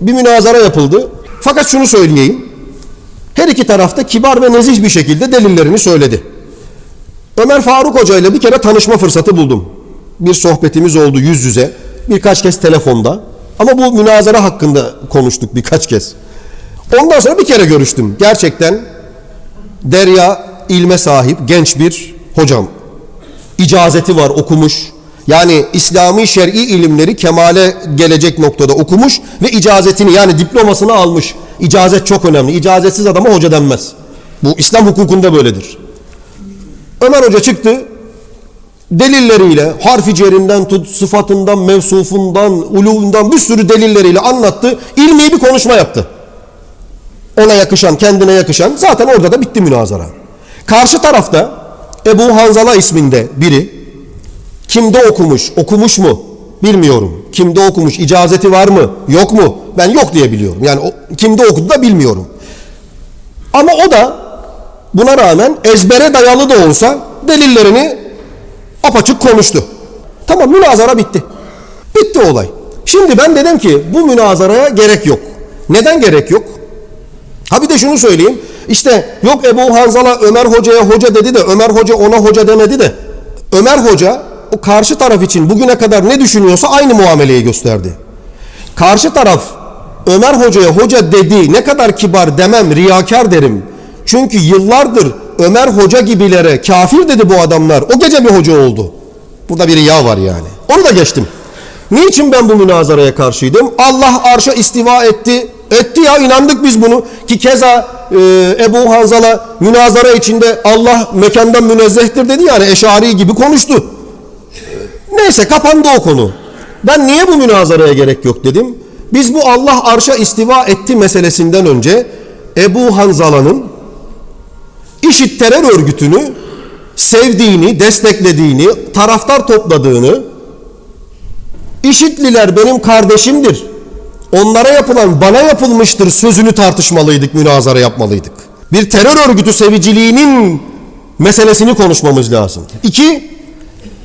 Bir münazara yapıldı. Fakat şunu söyleyeyim. Her iki tarafta kibar ve nezih bir şekilde delillerini söyledi. Ömer Faruk Hoca ile bir kere tanışma fırsatı buldum. Bir sohbetimiz oldu yüz yüze. Birkaç kez telefonda. Ama bu münazara hakkında konuştuk birkaç kez. Ondan sonra bir kere görüştüm. Gerçekten derya ilme sahip genç bir hocam. İcazeti var okumuş. Yani İslami şer'i ilimleri kemale gelecek noktada okumuş ve icazetini yani diplomasını almış. İcazet çok önemli. İcazetsiz adama hoca denmez. Bu İslam hukukunda böyledir. Ömer Hoca çıktı. Delilleriyle, harfi cerinden tut, sıfatından, mevsufundan, uluvundan bir sürü delilleriyle anlattı. İlmi bir konuşma yaptı. Ona yakışan, kendine yakışan. Zaten orada da bitti münazara. Karşı tarafta Ebu Hanzala isminde biri kimde okumuş, okumuş mu bilmiyorum. Kimde okumuş, icazeti var mı, yok mu? Ben yok diye biliyorum. Yani o, kimde okudu da bilmiyorum. Ama o da buna rağmen ezbere dayalı da olsa delillerini apaçık konuştu. Tamam münazara bitti. Bitti olay. Şimdi ben dedim ki bu münazaraya gerek yok. Neden gerek yok? Ha bir de şunu söyleyeyim. İşte yok Ebu Hanzala Ömer Hoca'ya hoca dedi de Ömer Hoca ona hoca demedi de Ömer Hoca o karşı taraf için bugüne kadar ne düşünüyorsa aynı muameleyi gösterdi. Karşı taraf Ömer Hoca'ya hoca dedi ne kadar kibar demem riyakar derim. Çünkü yıllardır Ömer Hoca gibilere kafir dedi bu adamlar. O gece bir hoca oldu. Burada bir riya var yani. Onu da geçtim. Niçin ben bu münazaraya karşıydım? Allah arşa istiva etti. Etti ya inandık biz bunu. Ki keza e, Ebu Hanzala münazara içinde Allah mekandan münezzehtir dedi yani eşari gibi konuştu. Neyse kapandı o konu. Ben niye bu münazaraya gerek yok dedim. Biz bu Allah arşa istiva etti meselesinden önce Ebu Hanzala'nın IŞİD terör örgütünü sevdiğini, desteklediğini, taraftar topladığını, IŞİD'liler benim kardeşimdir, onlara yapılan bana yapılmıştır sözünü tartışmalıydık, münazara yapmalıydık. Bir terör örgütü seviciliğinin meselesini konuşmamız lazım. İki,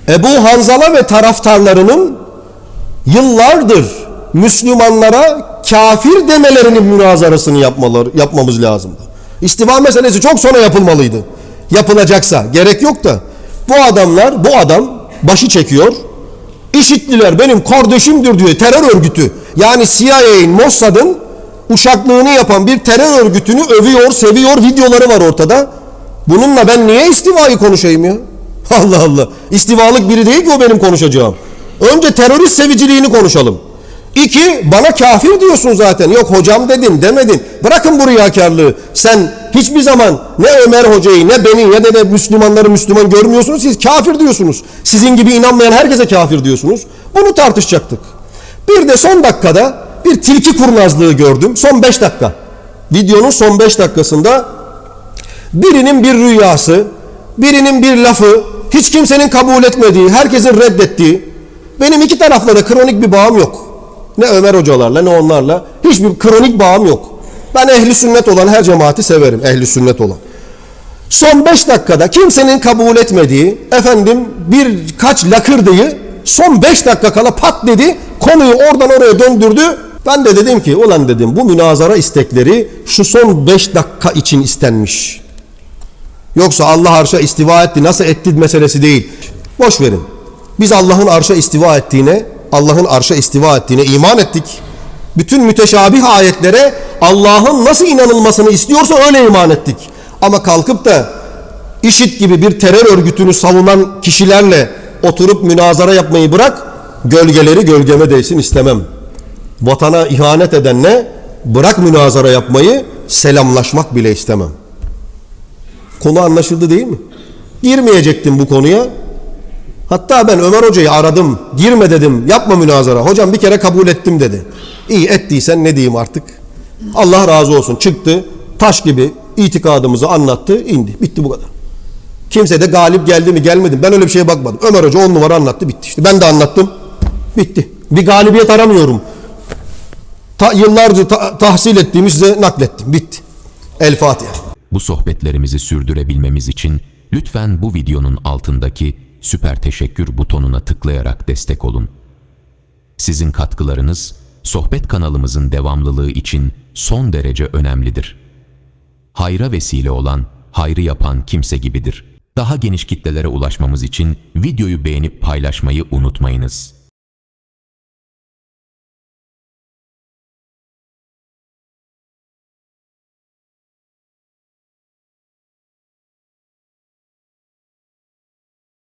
Ebu Hanzala ve taraftarlarının yıllardır Müslümanlara kafir demelerinin münazarasını yapmaları, yapmamız lazımdı. İstiva meselesi çok sonra yapılmalıydı. Yapılacaksa gerek yok da bu adamlar bu adam başı çekiyor. İşitliler benim kardeşimdir diyor terör örgütü. Yani CIA'in Mossad'ın uşaklığını yapan bir terör örgütünü övüyor, seviyor, videoları var ortada. Bununla ben niye istivayı konuşayım ya? Allah Allah. İstivalık biri değil ki o benim konuşacağım. Önce terörist seviciliğini konuşalım. İki, bana kafir diyorsun zaten. Yok hocam dedin, demedin. Bırakın bu riyakarlığı. Sen hiçbir zaman ne Ömer hocayı, ne beni, ne de, de Müslümanları Müslüman görmüyorsunuz. Siz kafir diyorsunuz. Sizin gibi inanmayan herkese kafir diyorsunuz. Bunu tartışacaktık. Bir de son dakikada bir tilki kurnazlığı gördüm. Son beş dakika. Videonun son beş dakikasında birinin bir rüyası, birinin bir lafı, hiç kimsenin kabul etmediği, herkesin reddettiği, benim iki tarafla da kronik bir bağım yok. Ne Ömer hocalarla ne onlarla. Hiçbir kronik bağım yok. Ben ehli sünnet olan her cemaati severim. Ehli sünnet olan. Son beş dakikada kimsenin kabul etmediği efendim birkaç lakırdıyı son beş dakika kala pat dedi. Konuyu oradan oraya döndürdü. Ben de dedim ki ulan dedim bu münazara istekleri şu son beş dakika için istenmiş. Yoksa Allah arşa istiva etti nasıl etti meselesi değil. Boş verin. Biz Allah'ın arşa istiva ettiğine, Allah'ın arşa istiva ettiğine iman ettik. Bütün müteşabih ayetlere Allah'ın nasıl inanılmasını istiyorsa öyle iman ettik. Ama kalkıp da IŞİD gibi bir terör örgütünü savunan kişilerle oturup münazara yapmayı bırak, gölgeleri gölgeme değsin istemem. Vatana ihanet edenle bırak münazara yapmayı, selamlaşmak bile istemem. Konu anlaşıldı değil mi? Girmeyecektim bu konuya. Hatta ben Ömer Hoca'yı aradım. Girme dedim. Yapma münazara. Hocam bir kere kabul ettim dedi. İyi ettiysen ne diyeyim artık. Allah razı olsun. Çıktı. Taş gibi itikadımızı anlattı. indi. Bitti bu kadar. Kimse de galip geldi mi gelmedi mi? Ben öyle bir şeye bakmadım. Ömer Hoca on numara anlattı. Bitti işte. Ben de anlattım. Bitti. Bir galibiyet aramıyorum. Ta, yıllarca ta- tahsil ettiğimi size naklettim. Bitti. El Fatiha. Bu sohbetlerimizi sürdürebilmemiz için lütfen bu videonun altındaki süper teşekkür butonuna tıklayarak destek olun. Sizin katkılarınız sohbet kanalımızın devamlılığı için son derece önemlidir. Hayra vesile olan, hayrı yapan kimse gibidir. Daha geniş kitlelere ulaşmamız için videoyu beğenip paylaşmayı unutmayınız.